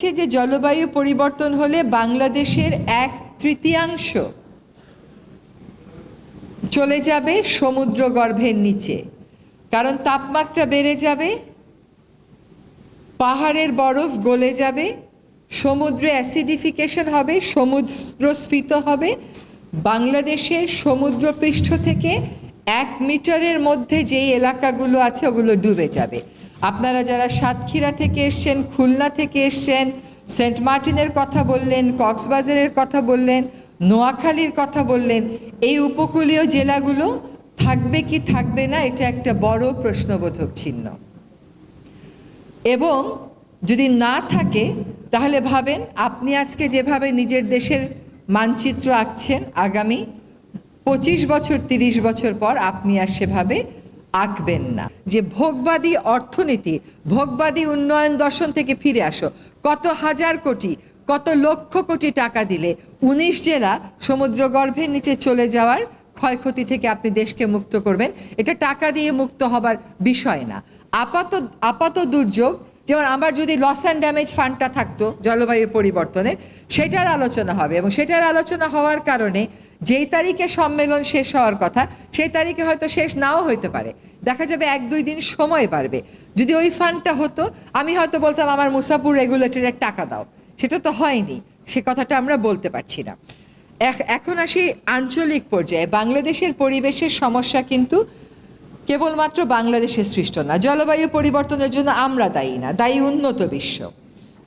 যে জলবায়ু পরিবর্তন হলে বাংলাদেশের এক তৃতীয়াংশ চলে যাবে সমুদ্র গর্ভের নিচে। কারণ তাপমাত্রা বেড়ে যাবে, পাহাড়ের বরফ গলে যাবে, সমুদ্রে অ্যাসিডিফিকেশন হবে সমুদ্র স্ফীত হবে। বাংলাদেশের সমুদ্রপৃষ্ঠ থেকে এক মিটারের মধ্যে যেই এলাকাগুলো আছে ওগুলো ডুবে যাবে। আপনারা যারা সাতক্ষীরা থেকে এসছেন, খুলনা থেকে এসছেন, সেন্ট মার্টিনের কথা বললেন, কক্সবাজারের কথা বললেন, নোয়াখালীর কথা বললেন, এই উপকূলীয় জেলাগুলো থাকবে কি থাকবে না, এটা একটা বড় প্রশ্নবোধক চিহ্ন। এবং যদি না থাকে, তাহলে ভাবেন আপনি আজকে যেভাবে নিজের দেশের মানচিত্র আঁকছেন, আগামী পঁচিশ বছর, তিরিশ বছর পর আপনি আর সেভাবে আঁকবেন না। যে ভোগবাদী অর্থনীতি, ভোগবাদী উন্নয়ন দর্শন থেকে ফিরে আসো। কত হাজার কোটি, কত লক্ষ কোটি টাকা দিলে উনিশ জেলা সমুদ্রগর্ভের নিচে চলে যাওয়ার ক্ষয়ক্ষতি থেকে আপনি দেশকে মুক্ত করবেন। এটা টাকা দিয়ে মুক্ত হবার বিষয় না। আপাত আপাত দুর্যোগ, যেমন আমার যদি লস অ্যান্ড ড্যামেজ ফান্ডটা থাকতো জলবায়ু পরিবর্তনের, সেটার আলোচনা হবে এবং সেটার আলোচনা হওয়ার কারণে যেই তারিখে সম্মেলন শেষ হওয়ার কথা, সেই তারিখে হয়তো শেষ নাও হইতে পারে। দেখা যাবে এক দুই দিন সময় পারবে যদি ওই ফান্ডটা হতো, আমি হয়তো বলতাম, আমার মুসাপুর রেগুলেটরের টাকা দাও। সেটা তো হয়নি। সে কথাটা আমরা বলতে পারছি না। এখন আসি আঞ্চলিক পর্যায়ে। বাংলাদেশের পরিবেশের সমস্যা কিন্তু কেবলমাত্র বাংলাদেশের সৃষ্ট না। জলবায়ু পরিবর্তনের জন্য আমরা দায়ী না, দায়ী উন্নত বিশ্ব।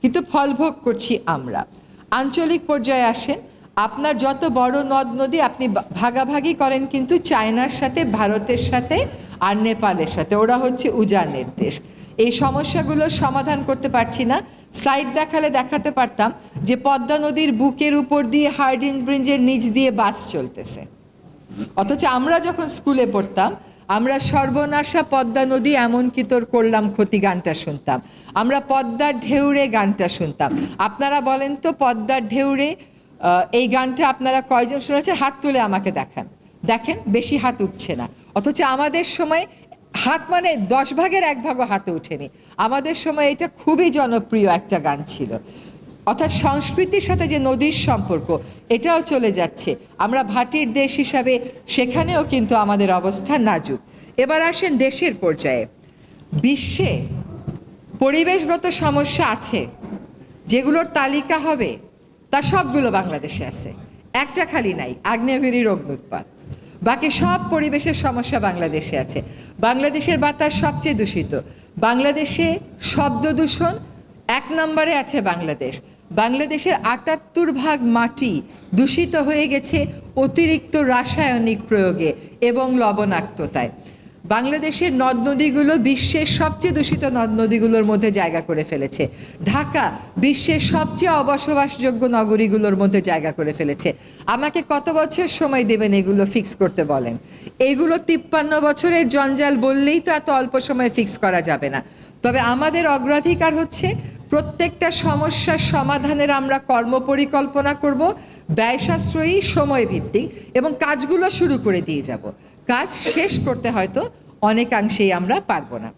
কিন্তু ফলভোগ করছি আমরা। আঞ্চলিক পর্যায়ে আসেন আপনার যত বড় নদ নদী আপনি ভাগাভাগি করেন কিন্তু চায়নার সাথে, ভারতের সাথে আর নেপালের সাথে। ওরা হচ্ছে উজানের দেশ। এই সমস্যাগুলোর সমাধান করতে পারছি না। স্লাইড দেখালে দেখাতে পারতাম যে পদ্মা নদীর বুকের উপর দিয়ে হার্ডিন ব্রিঞ্জের নিচ দিয়ে বাস চলতেছে। অথচ আমরা যখন স্কুলে পড়তাম, আমরা সর্বনাশা পদ্মা নদী এমন কি তোর করলাম ক্ষতি গানটা শুনতাম। আমরা পদ্মার ঢেউরে গানটা শুনতাম। আপনারা বলেন তো পদ্মার ঢেউরে এই গানটা আপনারা কয়জন শুনেছেন? হাত তুলে আমাকে দেখান। দেখেন, বেশি হাত উঠছে না। অথচ আমাদের সময় হাত মানে দশ ভাগের এক ভাগও হাতে ওঠেনি। আমাদের সময় এটা খুবই জনপ্রিয় একটা গান ছিল। অর্থাৎ সংস্কৃতির সাথে যে নদীর সম্পর্ক, এটাও চলে যাচ্ছে। আমরা ভাটির দেশ হিসাবে সেখানেও কিন্তু আমাদের অবস্থা নাজুক। এবার আসেন দেশের পর্যায়ে। বিশ্বে পরিবেশগত সমস্যা আছে। যেগুলোর তালিকা হবে তা সবগুলো বাংলাদেশে আছে। একটা খালি নাই আগ্নেয়গিরির অগ্নুৎপাত বাকি সব পরিবেশের সমস্যা বাংলাদেশে আছে। বাংলাদেশের বাতাস সবচেয়ে দূষিত। বাংলাদেশে শব্দ দূষণ এক নম্বরে আছে বাংলাদেশ। বাংলাদেশের আটাত্তর ভাগ মাটি দূষিত হয়ে গেছে অতিরিক্ত রাসায়নিক প্রয়োগে এবং লবণাক্ততায়। বাংলাদেশের নদ নদীগুলো বিশ্বের সবচেয়ে দূষিত নদ নদীগুলোর মধ্যে জায়গা করে ফেলেছে। ঢাকা বিশ্বের সবচেয়ে অবসবাসযোগ্য নগরীগুলোর মধ্যে জায়গা করে ফেলেছে। আমাকে কত বছর সময় দেবেন এগুলো ফিক্স করতে বলেন? এগুলো তিপ্পান্ন বছরের জঞ্জাল বললেই তো এত অল্প সময়ে ফিক্স করা যাবে না। তবে আমাদের অগ্রাধিকার হচ্ছে প্রত্যেকটা সমস্যার সমাধানের আমরা কর্মপরিকল্পনা করব ব্যয় সাশ্রয়ী সময় ভিত্তিক এবং কাজগুলো শুরু করে দিয়ে যাব। কাজ শেষ করতে হয়তো অনেকাংশেই আমরা পারব না।